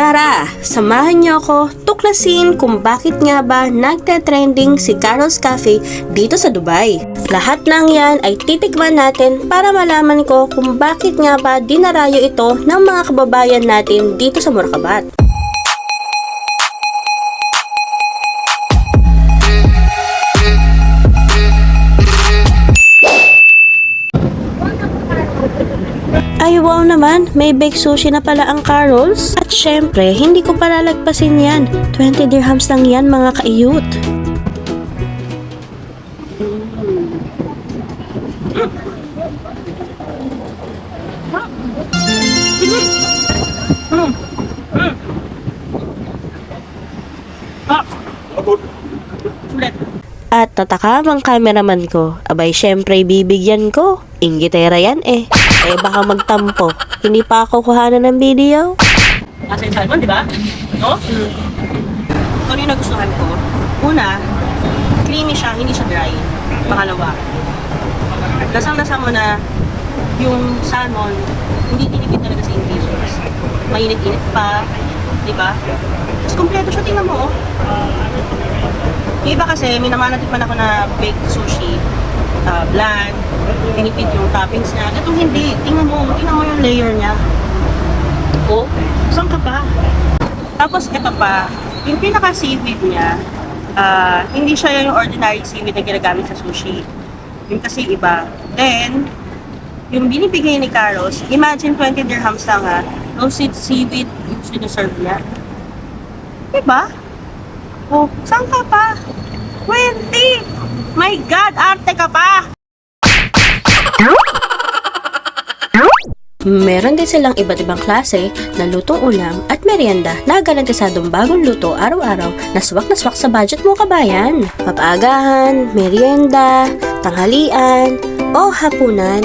Tara, samahan niyo ako tuklasin kung bakit nga ba nagte-trending si Carol's Cafe dito sa Dubai. Lahat ng yan ay titikman natin para malaman ko kung bakit nga ba dinarayo ito ng mga kababayan natin dito sa Murakabat. Naman, may baked sushi na pala ang Carol's. At syempre, hindi ko palalagpasin yan. 20 dirhams lang yan mga kaiyut. At tatakam ang cameraman ko. Abay, syempre bibigyan ko. Ingitera yan eh. Eh baka magtampo. Hindi pa ako kuhanan ng video. Nasa yung salmon, di ba? No? Ito yung nagustuhan ko. Una, creamy siya, hindi siya dry. Pangalawa, lasang-lasa mo na yung salmon, hindi tinipid talaga sa ingredients. Mainit-init pa, di ba? Tapos kompleto siya, tingnan mo, oh. Yung iba kasi, may namanatikman ako na baked sushi, uh, bland, tinipid yung toppings niya. Itong hindi, tingnan mo, tingnan mo yung layer niya. Oh, saan ka pa? Tapos ito pa, yung pinaka-seaweed niya, ah, hindi siya yung ordinary seaweed na ginagamit sa sushi. Yung kasi iba. Then, yung binibigay ni Carlos, imagine 20 dirhams lang ha, roasted seaweed yung sinaserve niya. Diba? Oh, saan ka pa? 20! My God, arte ka pa! Meron din silang iba't ibang klase na lutong ulam at merienda na garantisadong bagong luto araw-araw na swak na swak sa budget mo kabayan. Papaagahan, merienda, tanghalian, o hapunan.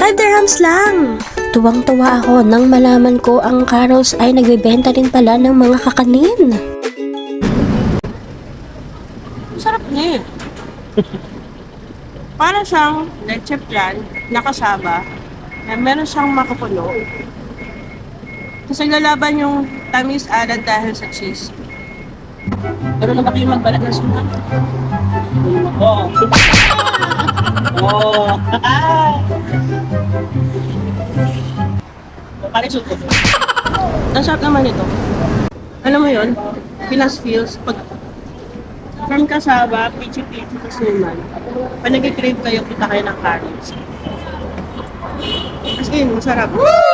5 dirhams lang! Tuwang-tuwa ako nang malaman ko ang Carols ay nagbebenta din pala ng mga kakanin. Sarap niya eh. Para siyang leche plan na kasaba na meron siyang makapuno. Kasi lalaban yung tamis added dahil sa cheese. Pero na ba kayo magbalat ng suka? Oo. Oo. Pare suko. Ang sarap naman ito. Alam mo yun? Pilas feels pag from kasaba, pichi-pichi sa suman. Pag nag-crave kayo, punta kayo ng carrots. As in, masarap.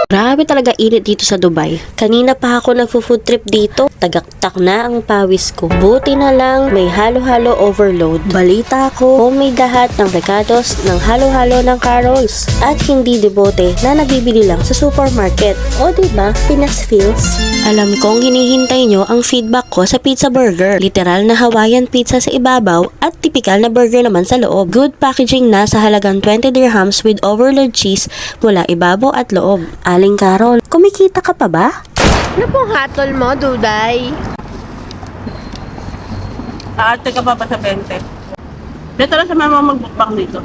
Grabe talaga init dito sa Dubai. Kanina pa ako nagfo-food trip dito. Tagaktak na ang pawis ko. Buti na lang may halo-halo overload. Balita ko, homemade lahat ng recados ng halo-halo ng carols. At hindi debote na nabibili lang sa supermarket. O diba, Pinas feels? Alam kong hinihintay nyo ang feedback ko sa pizza burger. Literal na Hawaiian pizza sa ibabaw at typical na burger naman sa loob. Good packaging na sa halagang 20 dirhams with overload cheese mula ibabaw at loob. Aling Carol, kumikita ka pa ba? Ano pong hatol mo, Duday? Aarte ka pa pa sa 20. Dito lang sa mama magbukbang dito.